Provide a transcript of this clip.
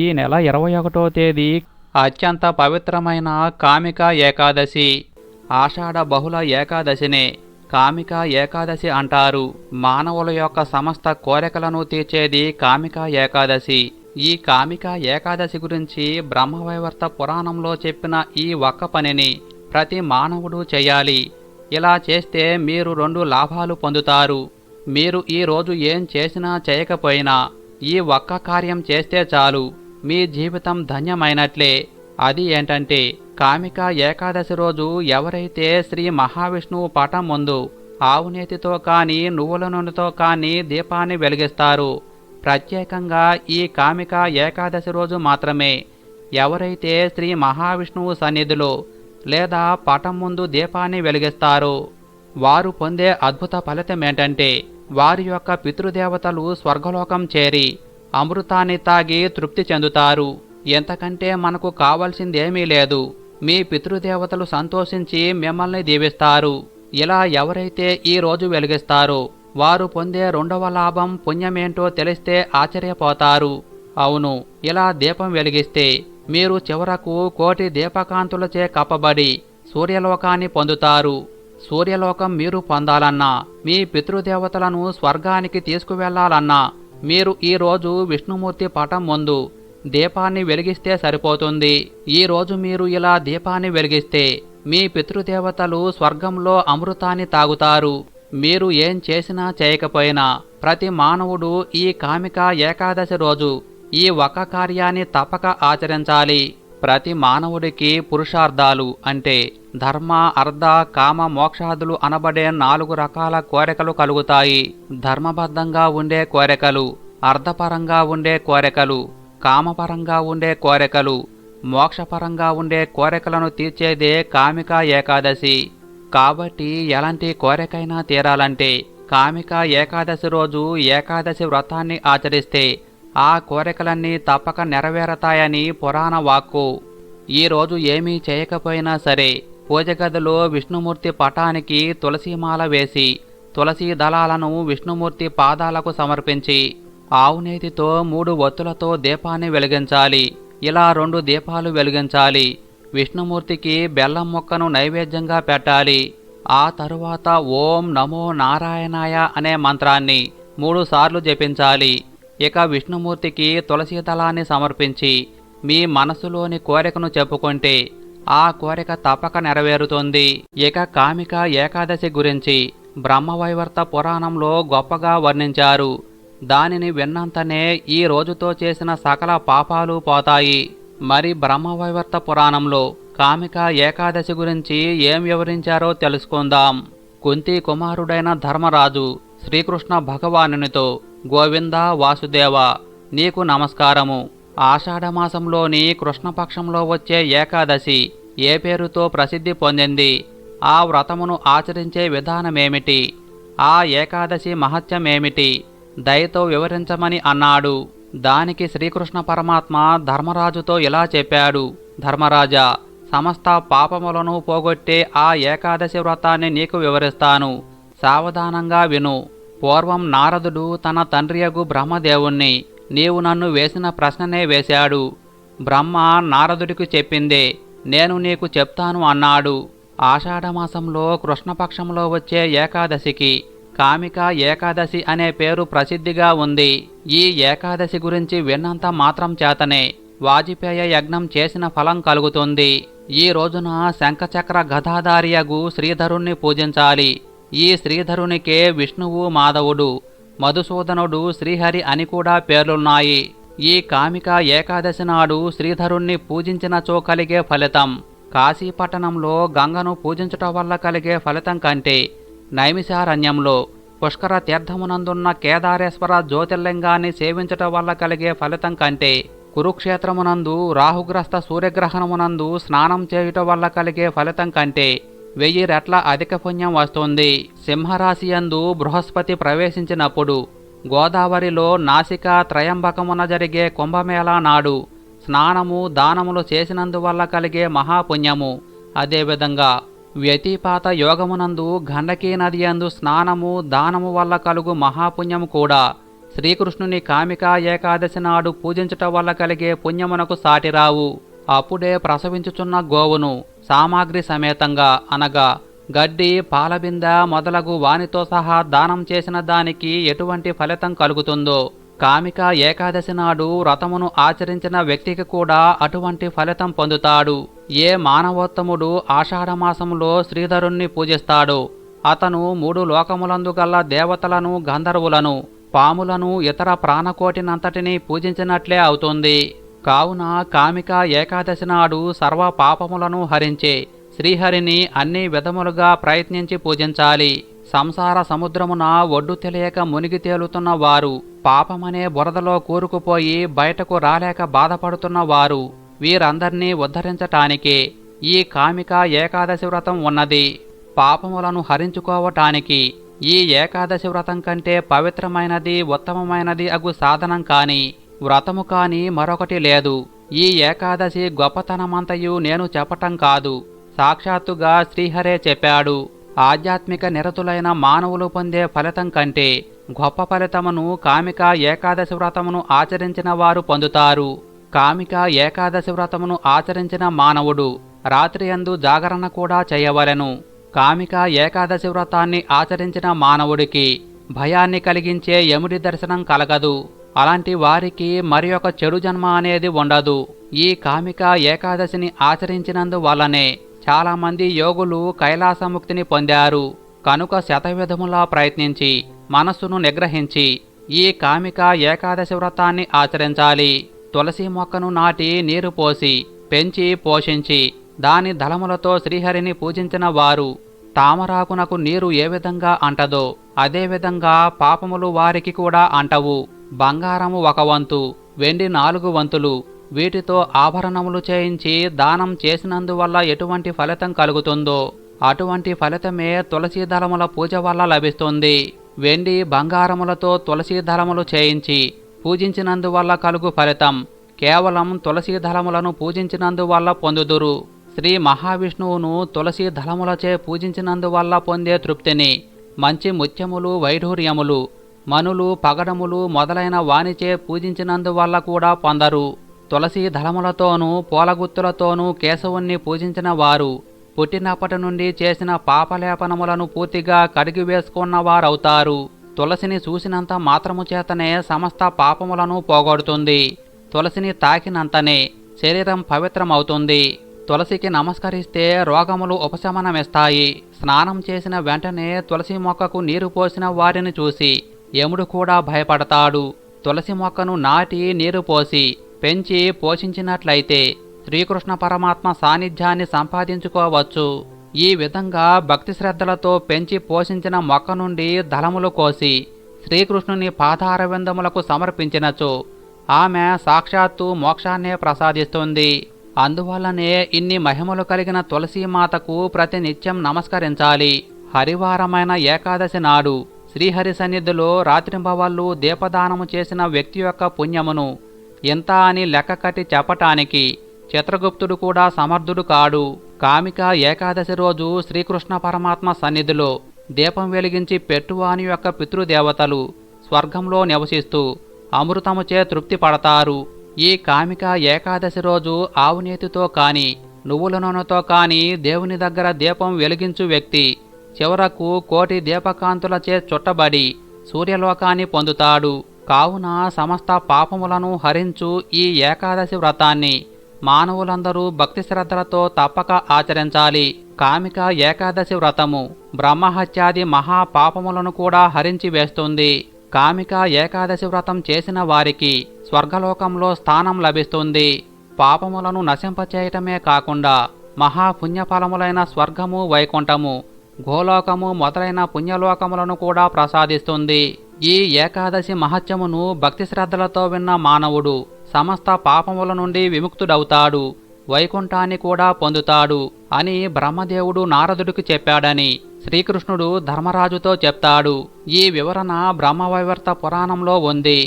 ఈ నెల ఇరవై ఒకటో తేదీ అత్యంత పవిత్రమైన కామిక ఏకాదశి. ఆషాఢ బహుళ ఏకాదశినే కామిక ఏకాదశి అంటారు. మానవుల యొక్క సమస్త కోరికలను తీర్చేది కామిక ఏకాదశి. ఈ కామిక ఏకాదశి గురించి బ్రహ్మవైవర్త పురాణంలో చెప్పిన ఈ ఒక్క పనిని ప్రతి మానవుడు చేయాలి. ఇలా చేస్తే మీరు రెండు లాభాలు పొందుతారు. మీరు ఈ రోజు ఏం చేసినా చేయకపోయినా ఈ ఒక్క కార్యం చేస్తే చాలు. మీ జీవితం ధన్యమైనట్లే. అది ఏంటంటే కామిక ఏకాదశి రోజు ఎవరైతే శ్రీ మహావిష్ణువు పటం ముందు ఆవునేతితో కానీ నువ్వుల నూనెతో కానీ దీపాన్ని వెలిగిస్తారు ప్రత్యేకంగా ఈ కామిక ఏకాదశి రోజు మాత్రమే. ఎవరైతే శ్రీ మహావిష్ణువు సన్నిధిలో లేదా పటం ముందు దీపాన్ని వెలిగిస్తారు వారు పొందే అద్భుత ఫలితం ఏంటంటే వారి యొక్క పితృదేవతలు స్వర్గలోకం చేరి అమృతాన్ని తాగి తృప్తి చెందుతారు. ఎంతకంటే మనకు కావాల్సిందేమీ లేదు. మీ పితృదేవతలు సంతోషించి మిమ్మల్ని దీవిస్తారు. ఇలా ఎవరైతే ఈ రోజు వెలిగిస్తారో వారు పొందే రెండవ లాభం పుణ్యమేంటో తెలిస్తే ఆశ్చర్యపోతారు. అవును ఇలా దీపం వెలిగిస్తే మీరు చివరకు కోటి దీపకాంతులచే కప్పబడి సూర్యలోకాన్ని పొందుతారు. సూర్యలోకం మీరు పొందాలన్నా మీ పితృదేవతలను స్వర్గానికి తీసుకువెళ్ళాలన్నా మీరు ఈరోజు విష్ణుమూర్తి పటం ముందు దీపాన్ని వెలిగిస్తే సరిపోతుంది. ఈరోజు మీరు ఇలా దీపాన్ని వెలిగిస్తే మీ పితృదేవతలు స్వర్గంలో అమృతాన్ని తాగుతారు. మీరు ఏం చేసినా చేయకపోయినా ప్రతి మానవుడు ఈ కామిక ఏకాదశి రోజు ఈ ఒక కార్యాన్ని తప్పక ఆచరించాలి. ప్రతి మానవుడికి పురుషార్థాలు అంటే ధర్మ అర్ధ కామ మోక్షాదులు అనబడే నాలుగు రకాల కోరికలు కలుగుతాయి. ధర్మబద్ధంగా ఉండే కోరికలు అర్ధపరంగా ఉండే కోరికలు కామపరంగా ఉండే కోరికలు మోక్షపరంగా ఉండే కోరికలను తీర్చేదే కామిక ఏకాదశి. కాబట్టి ఎలాంటి కోరికైనా తీరాలంటే కామిక ఏకాదశి రోజు ఏకాదశి వ్రతాన్ని ఆచరిస్తే ఆ కోరికలన్నీ తప్పక నెరవేరతాయని పురాణ వాక్కు. ఈరోజు ఏమీ చేయకపోయినా సరే పూజ గదిలో విష్ణుమూర్తి పటానికి తులసిమాల వేసి తులసి దళాలను విష్ణుమూర్తి పాదాలకు సమర్పించి ఆవునేతితో మూడు ఒత్తులతో దీపాన్ని వెలిగించాలి. ఇలా రెండు దీపాలు వెలిగించాలి. విష్ణుమూర్తికి బెల్లం మొక్కను నైవేద్యంగా పెట్టాలి. ఆ తరువాత ఓం నమో నారాయణాయ అనే మంత్రాన్ని మూడుసార్లు జపించాలి. ఇక విష్ణుమూర్తికి తులసీ దళాన్ని సమర్పించి మీ మనసులోని కోరికను చెప్పుకుంటే ఆ కోరిక తప్పక నెరవేరుతుంది. ఇక కామిక ఏకాదశి గురించి బ్రహ్మవైవర్త పురాణంలో గొప్పగా వర్ణించారు. దానిని విన్నంతనే ఈ రోజుతో చేసిన సకల పాపాలు పోతాయి. మరి బ్రహ్మవైవర్త పురాణంలో కామిక ఏకాదశి గురించి ఏం వివరించారో తెలుసుకుందాం. కుంతి కుమారుడైన ధర్మరాజు శ్రీకృష్ణ భగవానునితో గోవింద వాసుదేవ నీకు నమస్కారము. ఆషాఢమాసంలోని కృష్ణపక్షంలో వచ్చే ఏకాదశి ఏ పేరుతో ప్రసిద్ధి పొందింది? ఆ వ్రతమును ఆచరించే విధానమేమిటి? ఆ ఏకాదశి మహత్యమేమిటి? దయతో వివరించమని అన్నాడు. దానికి శ్రీకృష్ణ పరమాత్మ ధర్మరాజుతో ఇలా చెప్పాడు. ధర్మరాజా సమస్త పాపములను పోగొట్టే ఆ ఏకాదశి వ్రతాన్ని నీకు వివరిస్తాను. సావధానంగా విను. పూర్వం నారదుడు తన తండ్రియగు బ్రహ్మదేవుణ్ణి నీవు నన్ను వేసిన ప్రశ్ననే వేశాడు. బ్రహ్మ నారదుడికి చెప్పిందే నేను నీకు చెప్తాను అన్నాడు. ఆషాఢమాసంలో కృష్ణపక్షంలో వచ్చే ఏకాదశికి కామిక ఏకాదశి అనే పేరు ప్రసిద్ధిగా ఉంది. ఈ ఏకాదశి గురించి విన్నంత మాత్రం చేతనే వాజపేయ యజ్ఞం చేసిన ఫలం కలుగుతుంది. ఈ రోజున శంఖచక్ర గదాధారియగు శ్రీధరుణ్ణి పూజించాలి. ఈ శ్రీధరునికే విష్ణువు మాధవుడు. మధుసూదనుడు శ్రీహరి అని కూడా పేర్లున్నాయి. ఈ కామిక ఏకాదశి నాడు శ్రీధరుణ్ణి పూజించినచో కలిగే ఫలితం. కాశీపట్టణంలో గంగను పూజించటం వల్ల కలిగే ఫలితం కంటే నైమిషారణ్యంలో పుష్కర తీర్థమునందున్న కేదారేశ్వర జ్యోతిర్లింగాన్ని సేవించటం వల్ల కలిగే ఫలితం కంటే కురుక్షేత్రమునందు రాహుగ్రస్త సూర్యగ్రహణమునందు స్నానం చేయుట వల్ల కలిగే ఫలితం కంటే వెయ్యి రెట్ల అధిక పుణ్యం వస్తుంది. సింహరాశియందు బృహస్పతి ప్రవేశించినప్పుడు గోదావరిలో నాసిక త్రయంబకమున జరిగే కుంభమేళా నాడు స్నానము దానములు చేసినందువల్ల కలిగే మహాపుణ్యము. అదేవిధంగా వ్యతిపాత యోగమునందు గండకీ నది యందు స్నానము దానము వల్ల కలుగు మహాపుణ్యము కూడా శ్రీకృష్ణుని కామికా ఏకాదశి నాడు పూజించటం వల్ల కలిగే పుణ్యమునకు సాటిరావు. అప్పుడే ప్రసవించుచున్న గోవును సామాగ్రి సమేతంగా అనగా గడ్డి పాలబింద మొదలగు వానితో సహా దానం చేసిన దానికి ఎటువంటి ఫలితం కలుగుతుందో కామిక ఏకాదశి నాడు వ్రతమును ఆచరించిన వ్యక్తికి కూడా అటువంటి ఫలితం పొందుతాడు. ఏ మానవోత్తముడు ఆషాఢమాసములో శ్రీధరుణ్ణి పూజిస్తాడు అతను మూడు లోకములందు గల దేవతలను గంధర్వులను పాములను ఇతర ప్రాణకోటినంతటినీ పూజించినట్లే అవుతుంది. కావున కామిక ఏకాదశి నాడు సర్వ పాపములను హరించే శ్రీహరిని అన్ని విధములుగా ప్రయత్నించి పూజించాలి. సంసార సముద్రమున ఒడ్డు తెలియక మునిగి తేలుతున్న వారు పాపమనే బురదలో కూరుకుపోయి బయటకు రాలేక బాధపడుతున్న వారు వీరందర్నీ ఉద్ధరించటానికే ఈ కామిక ఏకాదశి వ్రతం ఉన్నది. పాపములను హరించుకోవటానికి ఈ ఏకాదశి వ్రతం కంటే పవిత్రమైనది ఉత్తమమైనది అగు సాధనం కాని వ్రతము కాని మరొకటి లేదు. ఈ ఏకాదశి గొప్పతనమంతయు నేను చెప్పటం కాదు. సాక్షాత్తుగా శ్రీహరే చెప్పాడు. ఆధ్యాత్మిక నిరతులైన మానవులు పొందే ఫలితం కంటే గొప్ప ఫలితమును కామిక ఏకాదశి వ్రతమును ఆచరించిన వారు పొందుతారు. కామిక ఏకాదశి వ్రతమును ఆచరించిన మానవుడు రాత్రి అందు జాగరణ కూడా చేయవలెను. కామిక ఏకాదశి వ్రతాన్ని ఆచరించిన మానవుడికి భయాన్ని కలిగించే యముడి దర్శనం కలగదు. అలాంటి వారికి మరి ఒక చెడు జన్మ అనేది ఉండదు. ఈ కామిక ఏకాదశిని ఆచరించినందువల్లనే చాలామంది యోగులు కైలాసముక్తిని పొందారు. కనుక శతవిధములా ప్రయత్నించి మనస్సును నిగ్రహించి ఈ కామిక ఏకాదశి వ్రతాన్ని ఆచరించాలి. తులసి మొక్కను నాటి నీరు పోసి పెంచి పోషించి దాని దళములతో శ్రీహరిని పూజించిన వారు తామరాకునకు నీరు ఏ విధంగా అంటదో అదేవిధంగా పాపములు వారికి కూడా అంటవు. బంగారము ఒక వంతు వెండి నాలుగు వంతులు వీటితో ఆభరణములు చేయించి దానం చేసినందువల్ల ఎటువంటి ఫలితం కలుగుతుందో అటువంటి ఫలితమే తులసి దళముల పూజ వల్ల లభిస్తుంది. వెండి బంగారములతో తులసి దళములు చేయించి పూజించినందువల్ల కలుగు ఫలితం. కేవలం తులసీ దళములను పూజించినందువల్ల పొందుదురు. శ్రీ మహావిష్ణువును తులసీ దళములచే పూజించినందువల్ల పొందే తృప్తిని మంచి ముత్యములు వైఢూర్యములు మనులు పగడములు మొదలైన వానిచే పూజించినందువల్ల కూడా పొందరు. తులసి దళములతోనూ పూలగుత్తులతోనూ కేశవుణ్ణి పూజించిన వారు పుట్టినప్పటి నుండి చేసిన పాపలేపనములను పూర్తిగా కడిగి వేసుకున్నవారవుతారు తులసిని చూసినంత మాత్రము చేతనే సమస్త పాపములను పోగొడుతుంది. తులసిని తాకినంతనే శరీరం పవిత్రమవుతుంది. తులసికి నమస్కరిస్తే రోగములు ఉపశమనమిస్తాయి. స్నానం చేసిన వెంటనే తులసి మొక్కకు నీరు పోసిన వారిని చూసి యముడు కూడా భయపడతాడు. తులసి మొక్కను నాటి నీరు పోసి పెంచి పోషించినట్లయితే శ్రీకృష్ణ పరమాత్మ సాన్నిధ్యాన్ని సంపాదించుకోవచ్చు. ఈ విధంగా భక్తి శ్రద్ధలతో పెంచి పోషించిన మొక్క నుండి దళములు కోసి శ్రీకృష్ణుని పాదారవిందములకు సమర్పించినచో ఆమె సాక్షాత్తు మోక్షాన్నే ప్రసాదిస్తుంది. అందువల్లనే ఇన్ని మహిమలు కలిగిన తులసీమాతకు ప్రతినిత్యం నమస్కరించాలి. హరివారమైన ఏకాదశి నాడు శ్రీహరి సన్నిధిలో రాత్రింబవళ్ళు దీపదానము చేసిన వ్యక్తి యొక్క పుణ్యమును ఎంత అని లెక్క కట్టి చెప్పటానికి చిత్రగుప్తుడు కూడా సమర్థుడు కాడు. కామిక ఏకాదశి రోజు శ్రీకృష్ణ పరమాత్మ సన్నిధిలో దీపం వెలిగించి పెట్టువాని యొక్క పితృదేవతలు స్వర్గంలో నివసిస్తూ అమృతముచే తృప్తి పడతారు. ఈ కామిక ఏకాదశి రోజు ఆవునేతితో కాని నువ్వుల నూనెతో కాని దేవుని దగ్గర దీపం వెలిగించు వ్యక్తి చివరకు కోటి దీపకాంతులచే చుట్టబడి సూర్యలోకాన్ని పొందుతాడు. కావున సమస్త పాపములను హరించు ఈ ఏకాదశి వ్రతాన్ని. మానవులందరూ భక్తి శ్రద్ధలతో తప్పక ఆచరించాలి. కామిక ఏకాదశి వ్రతము బ్రహ్మహత్యాది మహా పాపములను కూడా హరించి వేస్తుంది. కామిక ఏకాదశి వ్రతం చేసిన వారికి స్వర్గలోకంలో స్థానం లభిస్తుంది. పాపములను నశింపచేయటమే కాకుండా మహాపుణ్యఫలములైన స్వర్గము వైకుంఠము గోలోకము మొదలైన పుణ్యలోకములను కూడా ప్రసాదిస్తుంది. ఈ ఏకాదశి మహత్యమును భక్తి శ్రద్ధలతో విన్న మానవుడు సమస్త పాపముల నుండి విముక్తుడవుతాడు వైకుంఠాన్ని కూడా పొందుతాడు అని బ్రహ్మదేవుడు నారదుడికి చెప్పాడని శ్రీకృష్ణుడు ధర్మరాజుతో చెప్తాడు. ఈ వివరణ బ్రహ్మవైవర్త పురాణంలో ఉంది.